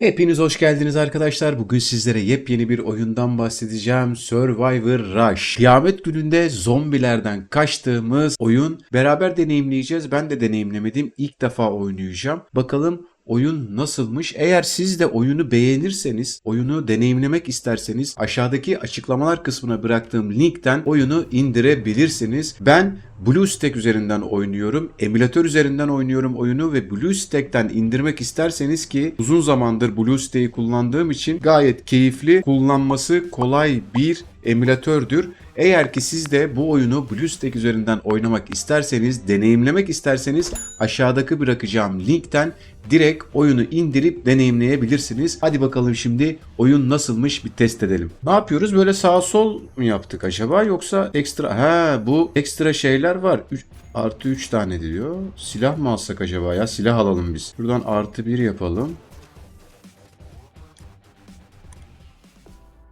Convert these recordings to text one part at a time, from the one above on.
Hepiniz hoş geldiniz arkadaşlar. Bugün sizlere yepyeni bir oyundan bahsedeceğim. Survivor Rush. Kıyamet gününde zombilerden kaçtığımız oyun. Beraber deneyimleyeceğiz. Ben de deneyimlemedim. İlk defa oynayacağım. Bakalım oyun nasılmış? Eğer siz de oyunu beğenirseniz, oyunu deneyimlemek isterseniz aşağıdaki açıklamalar kısmına bıraktığım linkten oyunu indirebilirsiniz. Ben BlueStack üzerinden oynuyorum. Emülatör üzerinden oynuyorum oyunu ve BlueStack'ten indirmek isterseniz ki uzun zamandır BlueStack'i kullandığım için gayet keyifli, kullanması kolay bir emülatördür. Eğer ki siz de bu oyunu BlueStack üzerinden oynamak isterseniz, deneyimlemek isterseniz aşağıdaki bırakacağım linkten direkt oyunu indirip deneyimleyebilirsiniz. Hadi bakalım şimdi oyun nasılmış bir test edelim. Ne yapıyoruz? Böyle sağ sol mu yaptık acaba yoksa ekstra ha bu ekstra şeyler var. Üç- artı 3 tane diyor. Silah mı alsak acaba ya? Silah alalım biz. Buradan artı 1 yapalım.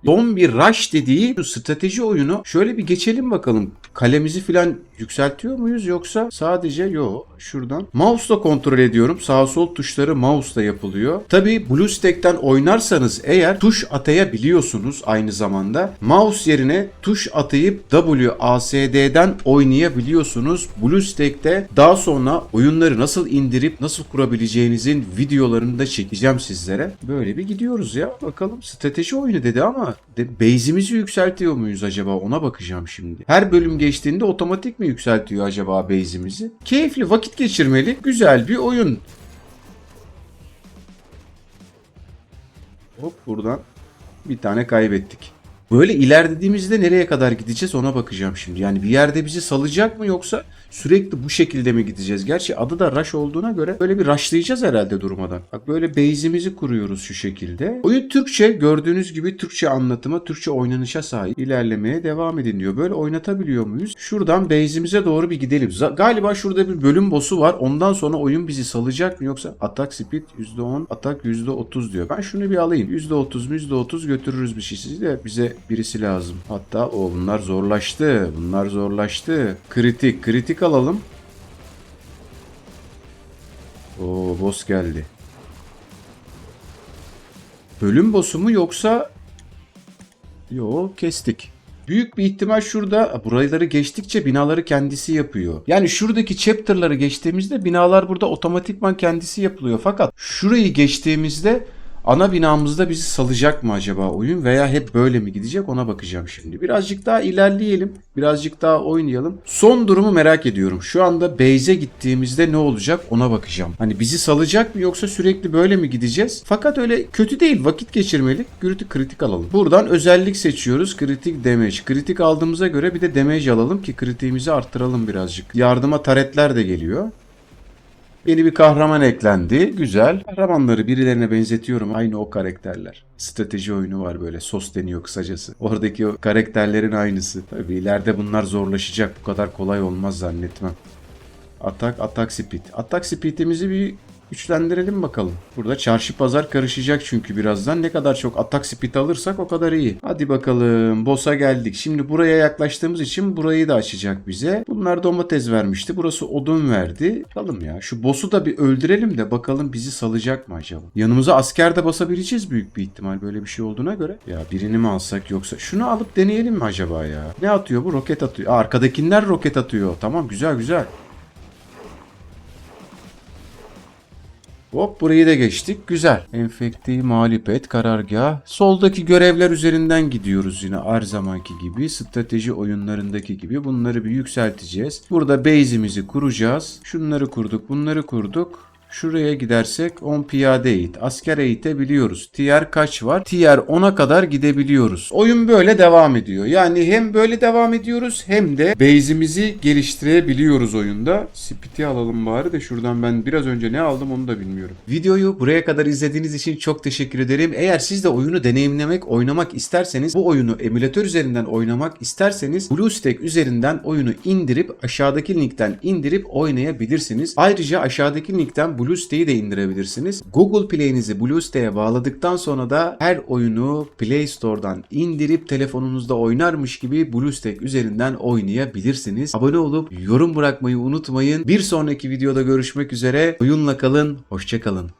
Zombi Rush dediği strateji oyunu şöyle bir geçelim bakalım. Kalemizi filan yükseltiyor muyuz yoksa sadece yo şuradan mouse'la kontrol ediyorum. Sağ sol tuşları mouse'la yapılıyor. Tabi BlueStack'ten oynarsanız eğer tuş atayabiliyorsunuz aynı zamanda. Mouse yerine tuş atayıp WASD'den oynayabiliyorsunuz. BlueStack'te daha sonra oyunları nasıl indirip nasıl kurabileceğinizin videolarını da çekeceğim sizlere. Böyle bir gidiyoruz ya. Bakalım strateji oyunu dedi ama de, base'imizi yükseltiyor muyuz acaba ona bakacağım şimdi. Her bölüm geçtiğinde otomatik mi yükseltiyor acaba base'imizi? Keyifli vakit geçirmeli güzel bir oyun. Hop buradan bir tane kaybettik. Böyle ilerlediğimizde nereye kadar gideceğiz ona bakacağım şimdi. Yani bir yerde bizi salacak mı yoksa sürekli bu şekilde mi gideceğiz? Gerçi adı da rush olduğuna göre böyle bir rushlayacağız herhalde durmadan. Bak böyle base'imizi kuruyoruz şu şekilde. Oyun Türkçe gördüğünüz gibi Türkçe anlatıma, Türkçe oynanışa sahip. İlerlemeye devam edin diyor. Böyle oynatabiliyor muyuz? Şuradan base'imize doğru bir gidelim. Galiba şurada bir bölüm boss'u var. Ondan sonra oyun bizi salacak mı yoksa atak speed %10, atak %30 diyor. Ben şunu bir alayım. %30 %30 götürürüz bir şey. Siz de bize birisi lazım. Hatta o bunlar zorlaştı. Bunlar zorlaştı. Kritik. Kritik alalım. Oo boss geldi. Bölüm boss'u mu yoksa Yo kestik. Büyük bir ihtimal şurada buraları geçtikçe binaları kendisi yapıyor. Yani şuradaki chapter'ları geçtiğimizde binalar burada otomatikman kendisi yapılıyor. Fakat şurayı geçtiğimizde ana binamızda bizi salacak mı acaba oyun veya hep böyle mi gidecek ona bakacağım şimdi. Birazcık daha ilerleyelim. Birazcık daha oynayalım. Son durumu merak ediyorum. Şu anda base'e gittiğimizde ne olacak ona bakacağım. Hani bizi salacak mı yoksa sürekli böyle mi gideceğiz? Fakat öyle kötü değil. Vakit geçirmelik. Gürültü kritik alalım. Buradan özellik seçiyoruz. Kritik damage. Kritik aldığımıza göre bir de damage alalım ki kritiğimizi arttıralım birazcık. Yardıma taretler de geliyor. Yeni bir kahraman eklendi. Güzel. Kahramanları birilerine benzetiyorum. Aynı o karakterler. Strateji oyunu var böyle. Sos deniyor kısacası. Oradaki o karakterlerin aynısı. Tabii ileride bunlar zorlaşacak. Bu kadar kolay olmaz zannetmem. Atak, atak speed. Atak speed'imizi bir güçlendirelim bakalım. Burada çarşı pazar karışacak çünkü birazdan. Ne kadar çok atak speed alırsak o kadar iyi. Hadi bakalım. Boss'a geldik. Şimdi buraya yaklaştığımız için burayı da açacak bize. Bunlar domates vermişti. Burası odun verdi. Bakalım ya. Şu boss'u da bir öldürelim de bakalım bizi salacak mı acaba? Yanımıza asker de basabileceğiz büyük bir ihtimal böyle bir şey olduğuna göre. Ya birini mi alsak yoksa şunu alıp deneyelim mi acaba ya? Ne atıyor bu? Roket atıyor. Arkadakiler roket atıyor. Tamam güzel güzel. Hop burayı da geçtik. Güzel. Enfekteyi mağlup et. Karargah. Soldaki görevler üzerinden gidiyoruz yine her zamanki gibi. Strateji oyunlarındaki gibi. Bunları bir yükselteceğiz. Burada base'imizi kuracağız. Şunları kurduk. Bunları kurduk. Şuraya gidersek 10 piyade eğit. Asker eğitebiliyoruz. Tier kaç var? Tier 10'a kadar gidebiliyoruz. Oyun böyle devam ediyor. Yani hem böyle devam ediyoruz hem de base'imizi geliştirebiliyoruz oyunda. Speed'i alalım bari de şuradan ben biraz önce ne aldım onu da bilmiyorum. Videoyu buraya kadar izlediğiniz için çok teşekkür ederim. Eğer siz de oyunu deneyimlemek, oynamak isterseniz bu oyunu emülatör üzerinden oynamak isterseniz BlueStack üzerinden oyunu indirip aşağıdaki linkten indirip oynayabilirsiniz. Ayrıca aşağıdaki linkten BlueStack'i de indirebilirsiniz. Google Play'inizi BlueStack'e bağladıktan sonra da her oyunu Play Store'dan indirip telefonunuzda oynarmış gibi BlueStack üzerinden oynayabilirsiniz. Abone olup yorum bırakmayı unutmayın. Bir sonraki videoda görüşmek üzere. Oyunla kalın, hoşçakalın.